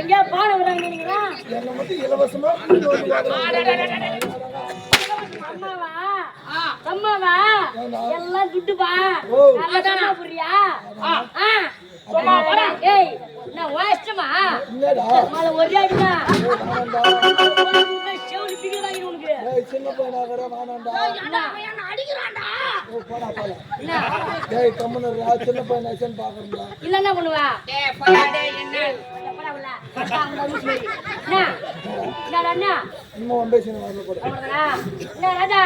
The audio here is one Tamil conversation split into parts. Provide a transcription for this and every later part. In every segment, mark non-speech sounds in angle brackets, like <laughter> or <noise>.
எங்க பானை விடுறாங்க நீங்களா? என்னை மட்டும் இலவசமா அம்மாவா? எல்லாம் துட்டுப்பா. நல்லா புரியா ஏய் நான் வாஷ்டமா என்னடா மேல ஒரே அடிடா. வேணாம்டா. செவுளி பிடி வாங்கி உனக்கு. சின்ன பையனா போடா. என்ன டேய், கம்முனு இருடா. சின்ன பையன் ஆச்சுன்னு பார்க்கறேன்டா. இல்ல என்ன பண்ணுவா? டேய் போடா டேய் என்ன? எப்படா உள்ள? அக்கா, உள்ள இன்னும் ஒன் பேசின வரல கூட. என்ன ராஜா?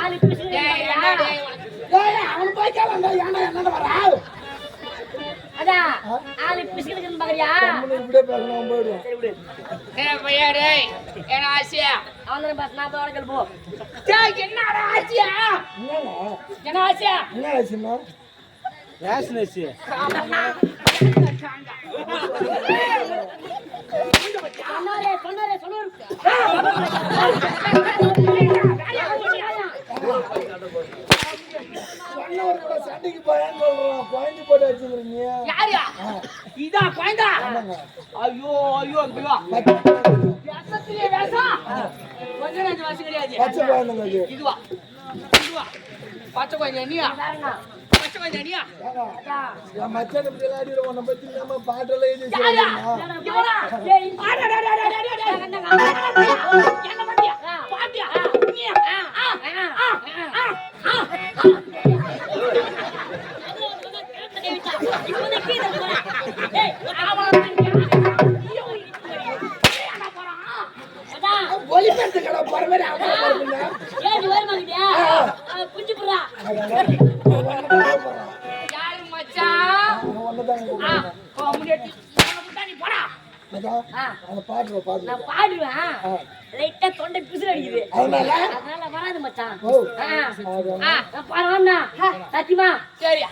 ஆளு உனக்கு டேய், அவன் போய் கேளண்டா, ஏன்டா என்னடா வரா? ஆளு பாக்குறியா? இப்படியே பேசணும், பையா டேய் என்ன ஆசியா அவன் தானே பாத்து, நான் போய் வளர்க்கல போ. டேய் என்னடா ஆசியா என்னடா? என்ன ஆசியா என்ன? சொன்னாரே, சண்டைக்கு போட்டு அடிச்சுக்கிற நீ. யாரியா இதா ஆமாங்க. ஐயோ ஐயோ ஐயோ வேஷத்திலே வேஷம் கொஞ்ச நஞ்சு வேஷம் கிடையாது பச்சை குழந்தைங்க அது. இதுவா இதுவா பச்சை கொஞ்சம் வேறண்ணா. பச்சை கொஞ்சம் அண்ணியா ஏங்க, அதான். என் மச்சானை இப்படி விளையாடிட உன்னை பத்தி நம்ம பாட்டெல்லாம் எழுதி? யாரு மச்சான்? முன்னாடி. நீ போடா. பாடுவேன். லைட்டா தொண்டை பிசுறு அடிக்குது. அதனால? அதனால வராது மச்சான் பாடுவேன்னா சத்தியமா? சரியா.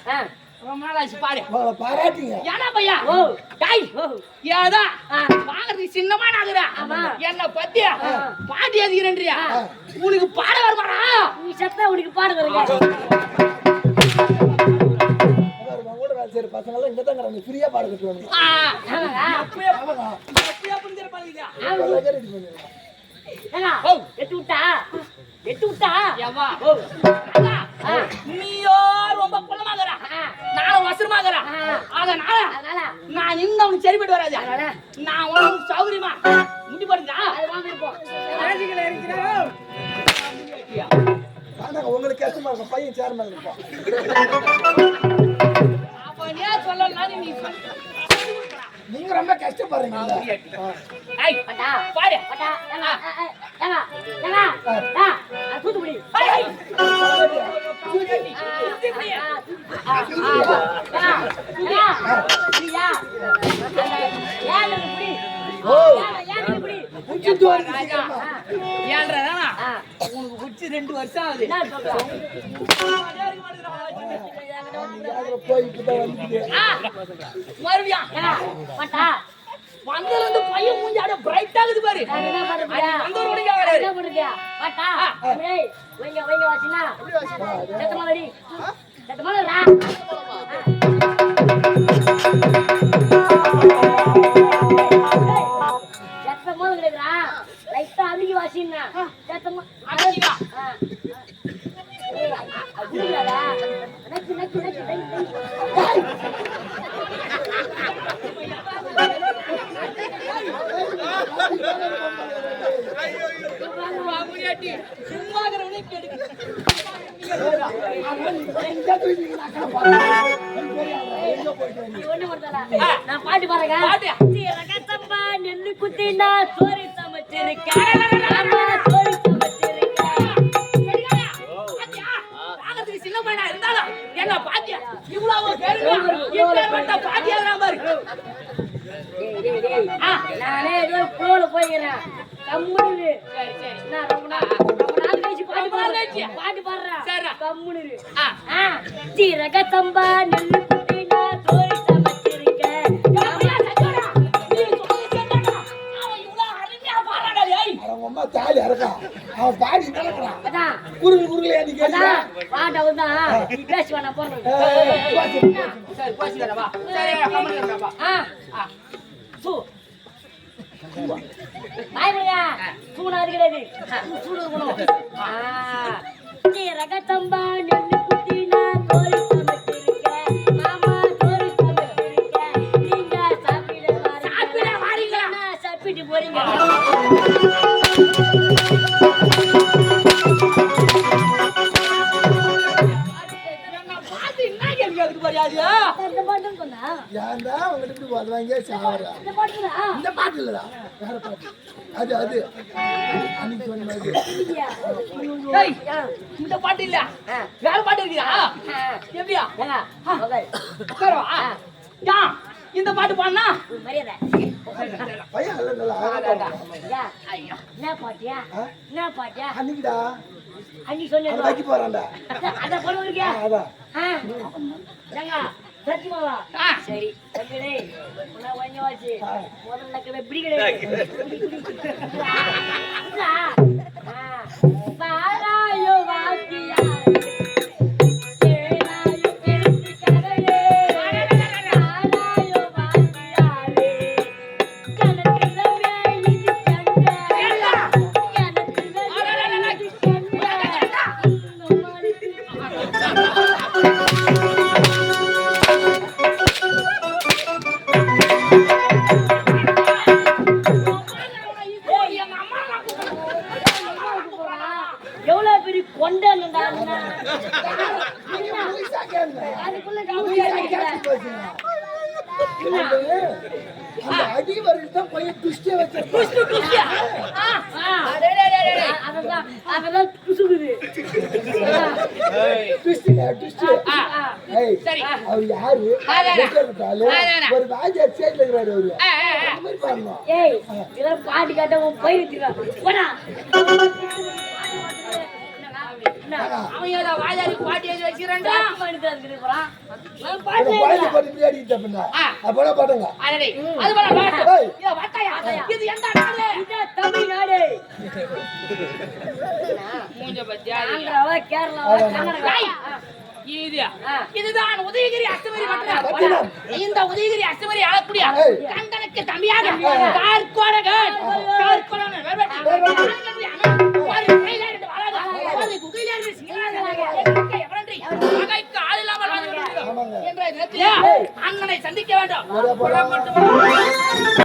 ரொம்ப நாள் ஆச்சு பாரு. பாராட்டிங்க. ஏடா பையா? ஓ. டேய் ஏதா. பாக்குறதுக்கு சின்னமா நாகுறா. என்ன பத்தி பாட்டி அதிகிறன்றியா ஆ. உனக்கு பாட வருமாடா? நீ செத்தா உனக்கு பாடு வருங்க. அவன் கூட வேலை செய்யற பசங்க எல்லாம் இங்க தான் ஃப்ரீயா பாட கட்டுவாங்க. அப்படியே. அப்படியே புரிஞ்சிட பாருங்க. எட்டு விட்டா? எட்டு விட்டா. நீயோ ரொம்ப குள்ளமாகறா வசனமாகறா ஆ. அதனால அதனால? நான் இன்னும் அவனுக்கு சரிப்பட்டு வராது. நான் உனக்கு சௌகரியமா முடி ஆனா உங்களுக்கு கஷ்டமா இருக்கும். பையன் சேர்மேன் இருப்பான். அப்ப நீ சொல்லலாம் நீ. நீங்க ரொம்ப கஷ்டப்படுறீங்க பாரு. வந்துட்டு ஆ, மறுபடியும் ஏங்க, பட்டா, வந்ததுல இருந்து பையன் மூஞ்சி அப்படியே bright ஆகுது பாரு. வந்தவர் கூட இங்க வராரு. என்ன பண்றது? பட்டா, ஏய், வைங்க, வைங்க வாசினா. சத்தமா வடி. சத்தமா வரா. சத்தமா வருகிறா. லைட்டா அதிக வாசின்னா. சத்தமா அதிகா? நான் பாட்டு பாருங்க பாட்டு. நெல்லு குத்தி நான் சோறு சமைச்சிருக்கேன் ஆமா, சோறு சமைச்சிருக்கேன் பாக்கிறதுக்கு சின்ன பையனா இருந்தாலும் என்ன பாத்தியா? இவ்வளவு பேருப்பட்ட பாத்தியா பாரு. நானே ஏதோ கோல போய்க்கிறேன். கம்முனு பாட்டு பாடுறேன். பாட்டு பாடுறேன். சரி கம்முனு சீரக தம்பா நெல்லு குட்டினா அவன் பாடி நடக்கிறான் அதான். குறுகு குறுகுல ஏன் நீ கேட்கிற அதான் பாட்டு அவன்தான் நீ பேசி வேணா போறேன் சரி பேசிக்கிறேன் வா. சரி கம்மன் இருக்கப்பா ஆ. ஆ. சூ. பயப்படுங்க சூனா அது கிடையாது. சூடு ரகத்தம்பா நெல்லு பாரு அது இந்த பாட்டுன்னு சொன்னா? ஏன்டா அவங்ககிட்ட இப்படி வருவாங்க சாவரா இந்த பாட்டுனா இந்த பாட்டு இல்லடா. வேற பாட்டு. அது அது. அன்னைக்கு சொன்ன மாதிரி. இல்லையா? டேய் இந்த பாட்டு இல்ல. வேற பாட்டு இருக்குதா? ஆ. எப்படியா? உட்காரவா யா. இந்த பாட்டு பாடுனா? மரியாதை. பையன் என்ன பாட்டியா? என்ன பாட்டியா? அன்னைக்குடா. அன்னி அவன் சொன்னேன் வைக்க போறான்டா. அத பொண்ணு இருக்கியா அதான். சத்தியமாவா. சரி தம்பிடே கொஞ்சம் வச்சு. ஆ. முதல்ல பிடி கிடையாது. <laughs> அந்த அடி பையன் துஷ்டிய வச்சிருப்பான் அதெல்லாம் அதெல்லாம் குசுகுது. அவர் யாரு? அதான். ஒரு வாத்தியார் side ல இருக்கிறாரு அவரு. பாட்டு கேட்ட உன் இதுதான் உதயகிரி அஷ்டமரி. பட்டணம் இந்த உதயகிரி அஷ்டமரி ஆளக்கூடிய. கண்டனுக்கு தம்பியாக கார்கோடகன். கார்கோடகன். வேண்டும். ஒரே